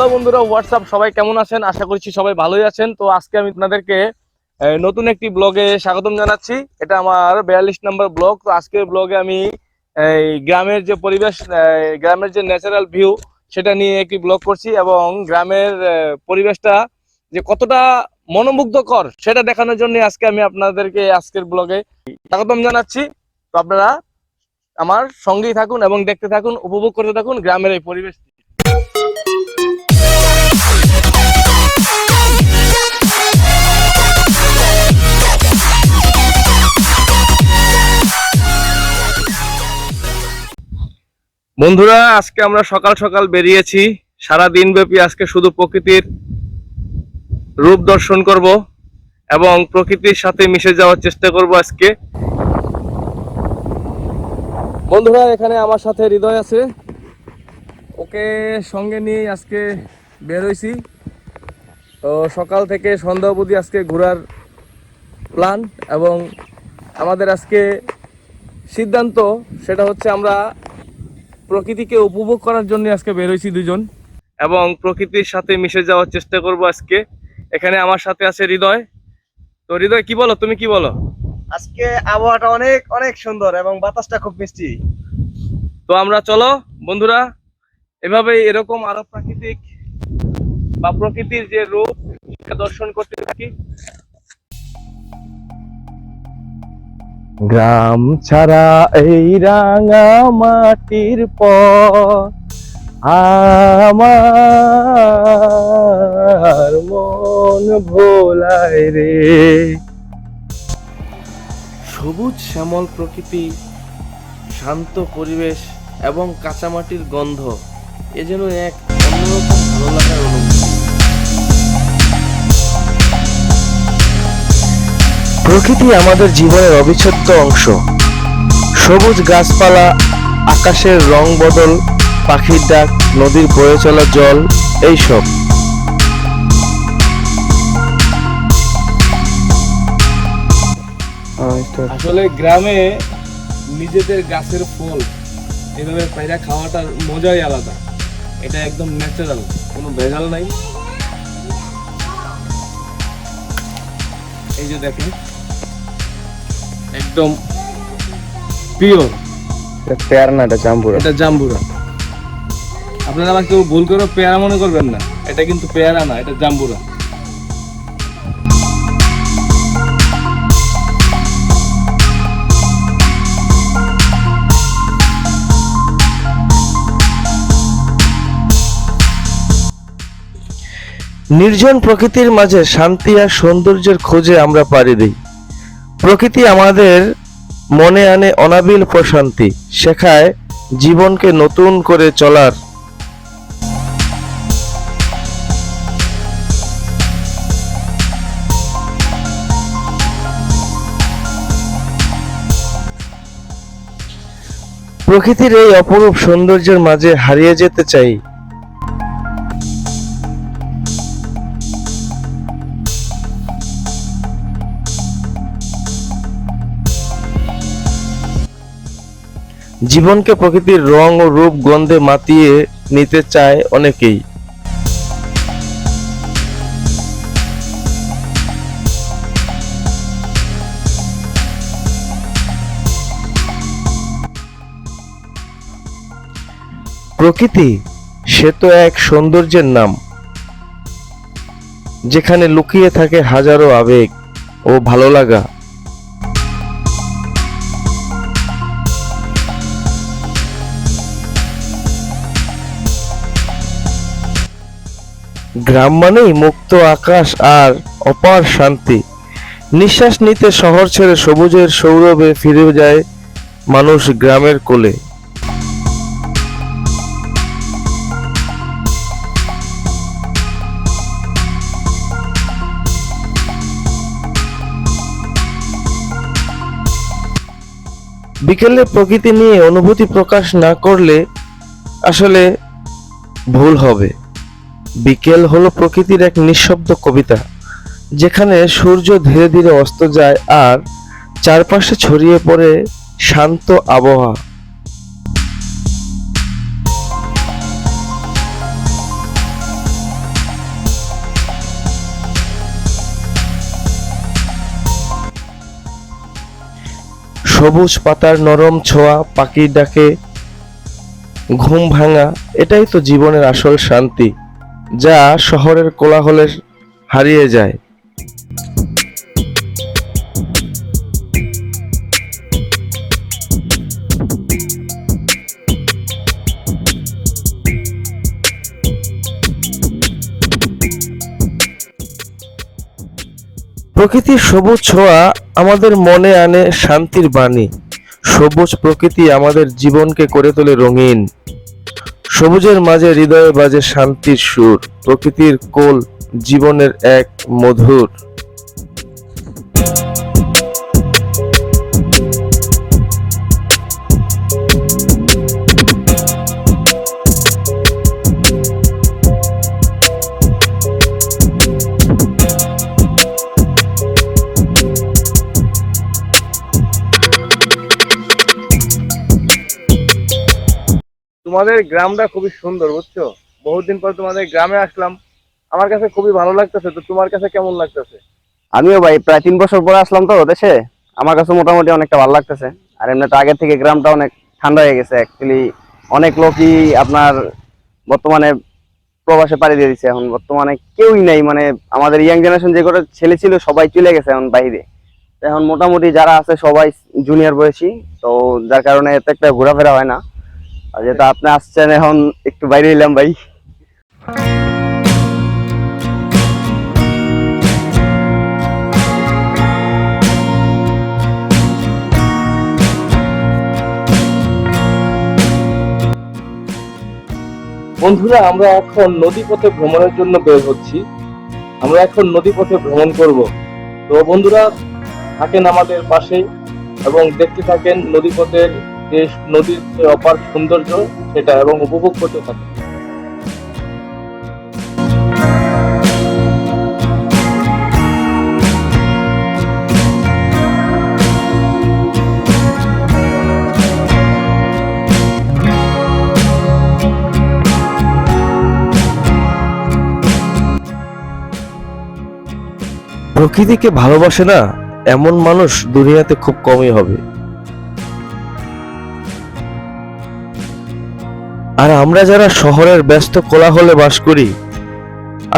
Hello বন্ধুরা WhatsApp সবাই কেমন আছেন? আশা করছি সবাই ভালোই আছেন। তো আজকে আমি আপনাদেরকে নতুন একটি ব্লগে স্বাগতম জানাচ্ছি। এটা আমার বিয়াল্লিশ নম্বর ব্লগ। তো আজকের ব্লগে আমি এই গ্রামের যে পরিবেশ গ্রামের যে ন্যাচারাল ভিউ সেটা নিয়ে একটি ব্লগ করছি এবং গ্রামের পরিবেশটা যে কতটা মনোমুগ্ধকর, সেটা দেখানোর জন্য আজকে আমি আপনাদেরকে আজকের ব্লগে স্বাগতম জানাচ্ছি। তো আপনারা আমার সঙ্গেই থাকুন এবং দেখতে থাকুন, উপভোগ করতে থাকুন গ্রামের এই পরিবেশটি বন্ধুরা, আজকে আমরা সকাল সকাল বেরিয়েছি। সারা দিন ব্যাপী আজকে শুধু প্রকৃতির রূপ দর্শন করব এবং প্রকৃতির সাথে মিশে যাওয়ার চেষ্টা করব আজকে। বন্ধুরা, এখানে আমার সাথে হৃদয় আছে। ওকে সঙ্গে নিয়ে আজকে বের হইছি তো সকাল থেকে সন্ধ্যা অবধি আজকে ঘোরার প্ল্যান এবং আমাদের আজকে সিদ্ধান্ত সেটা হচ্ছে আমরা প্রকৃতিকে উপভোগ করার জন্য আজকে বের হয়েছি দুজন। এবং প্রকৃতির সাথে মিশে যাওয়ার চেষ্টা করব আজকে। এখানে আমার সাথে আছে হৃদয়। তো হৃদয় কি বলো? তুমি কি বলো? আজকে আবহাওয়াটা অনেক অনেক সুন্দর এবং বাতাসটা খুব মিষ্টি। তো আমরা চলো বন্ধুরা। এভাবে এরকম আরও প্রাকৃতিক বা প্রকৃতির যে রূপ দর্শন করতে থাকি। গ্রাম ছাড়া এই রাঙা মাটির পর আমার মন ভোলায় রে। সবুজ শ্যামল প্রকৃতি, শান্ত পরিবেশ এবং কাঁচামাটির গন্ধ, এ যেন এক প্রকৃতি আমাদের জীবনের অবিচ্ছেদ্য অংশ। সবুজ গাছপালা, আকাশের রং বদল, পাখির ডাক, নদীর বয়ে চলা জল, এইসব। আসলে গ্রামে নিজেদের গাছের ফল, এভাবে পায়রা খাওয়াটার মজাই আলাদা। এটা একদম ন্যাচারাল কোনো ভেজাল নাই। এই যে দেখেন একদম পিওর পেয়ার না এটা জাম্বুরা। এটা জাম্বুরা। আপনারা আবার কেউ ভুল করে পেয়ারা মনে করবেন না। এটা কিন্তু পেয়ারা না এটা জাম্বুরা। নির্জন প্রকৃতির মাঝে শান্তি আর সৌন্দর্যের খোঁজে আমরা পাড়ি দিই। প্রকৃতি আমাদের মনে আনে অনাবিল প্রশান্তি, শেখায় জীবনকে নতুন করে চলার। প্রকৃতির এই অপরূপ সৌন্দর্যের মাঝে হারিয়ে যেতে চাই জীবনকে প্রকৃতির রং ও রূপ গন্ধে মাতিয়ে নিতে চায় অনেকেই। প্রকৃতি, সে তো এক সৌন্দর্যের নাম, যেখানে লুকিয়ে থাকে হাজারো আবেগ ও ভালো লাগা। গ্রাম মানেই মুক্ত আকাশ আর অপার শান্তি। নিঃশ্বাস নিতে শহর ছেড়ে সবুজের সৌরভে ফিরে যায় মানুষ গ্রামের কোলে। বিকেলে প্রকৃতি নিয়ে অনুভূতি প্রকাশ না করলে আসলে ভুল হবে। বিকেল হলো প্রকৃতির এক নিঃশব্দ কবিতা, যেখানে সূর্য ধীরে ধীরে অস্ত যায় আর চারপাশে ছড়িয়ে পড়ে শান্ত আবহাওয়া। সবুজ পাতার নরম ছোঁয়া, পাখির ডাকে, ঘুম ভাঙা, এটাই তো জীবনের আসল শান্তি। যা শহরের কোলাহলে হারিয়ে যায়। প্রকৃতির সবুজ ছোঁয়া আমাদের মনে আনে শান্তির বাণী। সবুজ প্রকৃতি আমাদের জীবনকে করে তোলে রঙিন। সবুজের মাঝে হৃদয়ে বাজে শান্তির সুর প্রকৃতির কোল জীবনের এক মধুর। তোমাদের গ্রামটা খুবই সুন্দর, বুঝছ? বহুদিন পর তোমাদের গ্রামে আসলাম। আমার কাছে খুবই ভালো লাগতেছে, তো তোমার কাছে কেমন লাগতেছে? আমিও ভাই, প্রায় তিন বছর পরে আসলাম তো দেশে। আমার কাছে মোটামুটি অনেকটা ভালো লাগতেছে। আর এমনিতে আগের থেকে গ্রামটা অনেক ঠান্ডা হয়ে গেছে অ্যাকচুয়ালি অনেক লোকই আপনার বর্তমানে প্রবাসে পাড়ি দিয়ে দিচ্ছে এখন বর্তমানে কেউই নেই মানে আমাদের ইয়াং জেনারেশন যে কটা ছেলে ছিল, সবাই চলে গেছে এখন বাইরে। এখন মোটামুটি যারা আছে, সবাই জুনিয়র বয়সী, তো যার কারণে এত একটা ঘোরাফেরা হয় না। আর যেহেতু আপনি আসছেন, এখন একটু বাইরে এলাম ভাই। বন্ধুরা, আমরা এখন নদী পথে ভ্রমণের জন্য বের হচ্ছি। আমরা এখন নদী পথে ভ্রমণ করব। তো বন্ধুরা, থাকেন আমাদের পাশে এবং দেখতে থাকেন নদী পথের যে নদীর যে অপার সৌন্দর্য, সেটা এবং উপভোগ করতে থাকেন প্রকৃতিকে ভালোবাসে না, এমন মানুষ দুনিয়াতে খুব কমই হবে। আর আমরা যারা শহরের ব্যস্ত কোলাহলে বাস করি,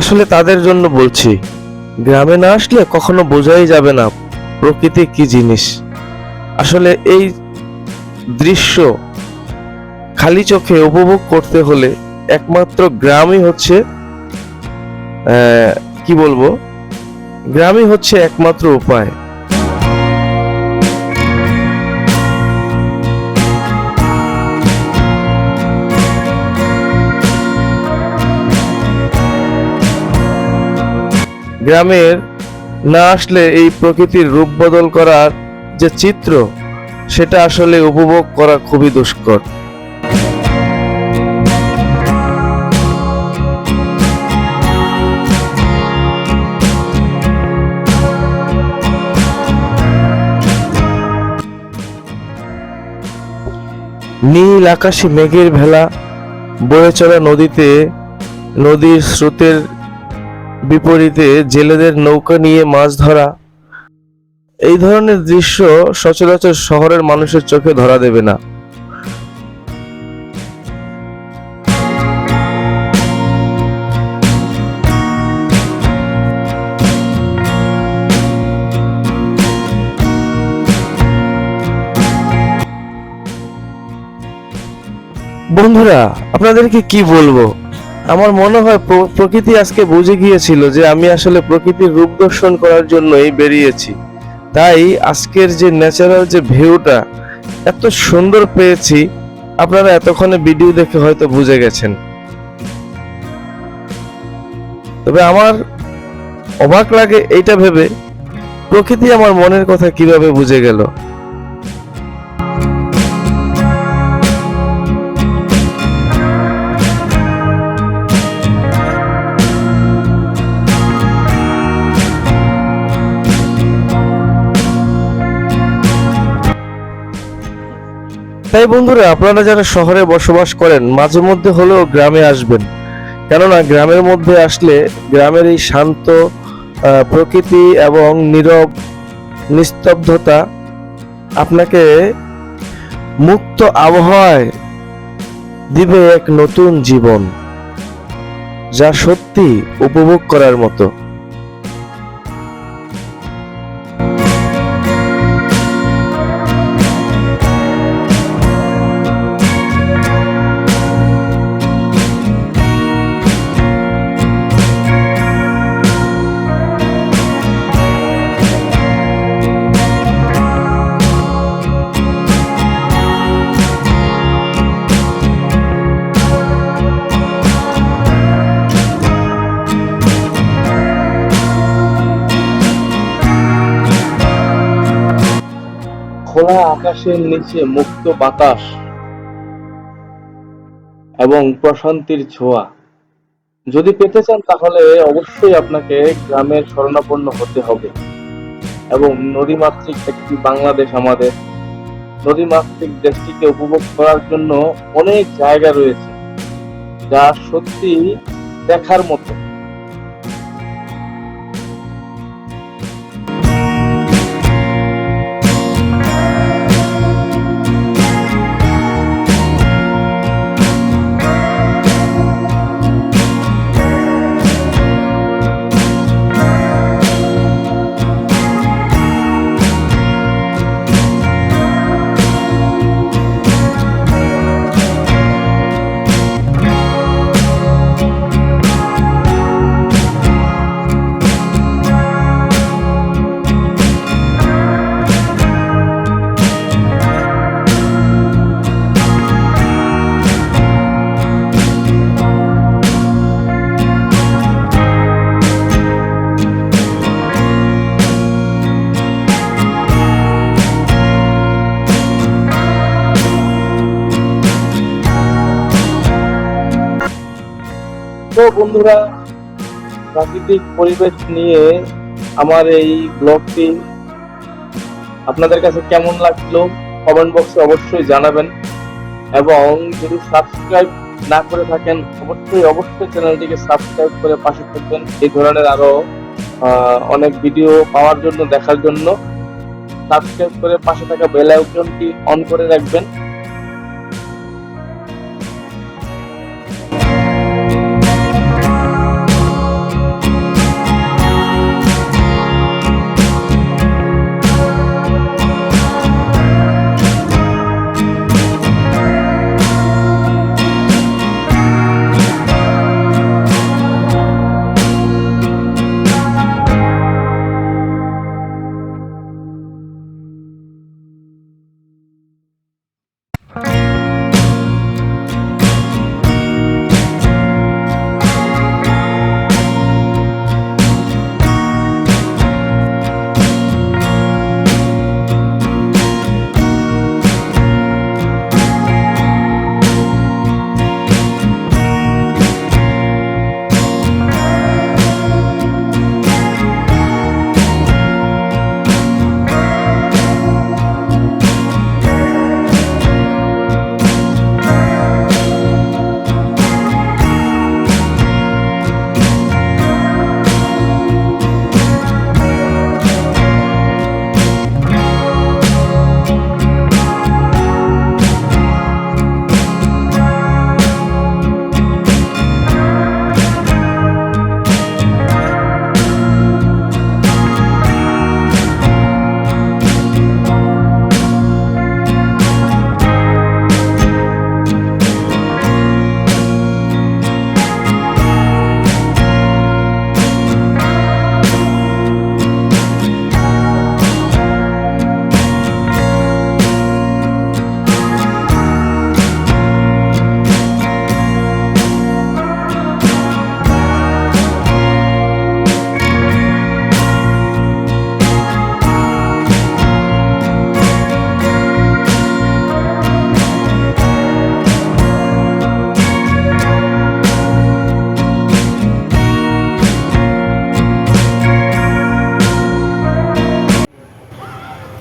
আসলে তাদের জন্য বলছি, গ্রামে না আসলে কখনো বোঝাই যাবে না প্রকৃতি কি জিনিস। আসলে এই দৃশ্য খালি চোখে উপভোগ করতে হলে একমাত্র গ্রামই হচ্ছে কি বলব? গ্রামই হচ্ছে একমাত্র উপায়। গ্রামের না আসলে এই প্রকৃতির রূপ বদল করার যে চিত্র, সেটা আসলে উপভোগ করা খুবই দুষ্কর। নীল আকাশে মেঘের ভেলা, বয়ে চলা নদীতে নদীর স্রোতের বিপরীতে জেলেদের নৌকা নিয়ে মাছ ধরা। এই ধরনের দৃশ্য সচরাচর শহরের মানুষের চোখে ধরা দেবে না। বন্ধুরা, আপনাদেরকে কি বলব? আমার মনে হয় প্রকৃতি আজকে বুঝে গিয়েছিল যে আমি আসলে প্রকৃতির রূপ দর্শন করার জন্যই বেরিয়েছি। তাই আজকের যে ন্যাচারাল যে ভিউটা এত সুন্দর পেয়েছি, আপনারা এতক্ষণে ভিডিও দেখে হয়তো বুঝে গেছেন। তবে আমার অবাক লাগে এইটা ভেবে। প্রকৃতি আমার মনের কথা কীভাবে বুঝে গেল? তাই বন্ধুরা, আপনারা যারা শহরে বসবাস করেন, মাঝে মধ্যে হলেও গ্রামে আসবেন। কেননা, গ্রামের মধ্যে আসলে গ্রামের এই শান্ত প্রকৃতি এবং নীরব নিস্তব্ধতা আপনাকে মুক্ত আবহাওয়ায় দিবে এক নতুন জীবন, যা সত্যি উপভোগ করার মতো। আকাশের নিচে মুক্ত বাতাস এবং প্রশান্তির ছোঁয়া। যদি পেতে চান তাহলে অবশ্যই আপনাকে গ্রামের শরণাপন্ন হতে হবে এবং নদীমাতৃক একটি বাংলাদেশ আমাদের। নদীমাতৃক দেশটিকে উপভোগ করার জন্য অনেক জায়গা রয়েছে যা সত্যি দেখার মতো। বন্ধুরা, প্রাকৃতিক পরিবেশ নিয়ে আমার এই ব্লগটি আপনাদের কাছে কেমন লাগল কমেন্ট বক্সে অবশ্যই জানাবেন এবং যদি সাবস্ক্রাইব না করে থাকেন, অবশ্যই অবশ্যই চ্যানেলটিকে সাবস্ক্রাইব করে পাশে থাকবেন। এই ধরনের আরও অনেক ভিডিও পাওয়ার জন্য, দেখার জন্য। সাবস্ক্রাইব করে পাশে থাকা বেল আইকনটি অন করে রাখবেন।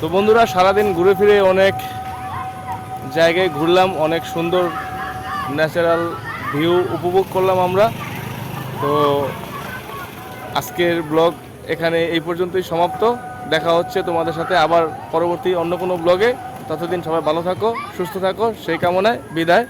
তো বন্ধুরা, সারাদিন ঘুরে ফিরে অনেক জায়গায় ঘুরলাম, অনেক সুন্দর ন্যাচারাল ভিউ উপভোগ করলাম আমরা। তো আজকের ব্লগ এখানে এই পর্যন্তই সমাপ্ত। দেখা হচ্ছে তোমাদের সাথে আবার পরবর্তী অন্য কোনো ব্লগে ততদিন সবাই ভালো থাকো, সুস্থ থাকো, সেই কামনায় বিদায়।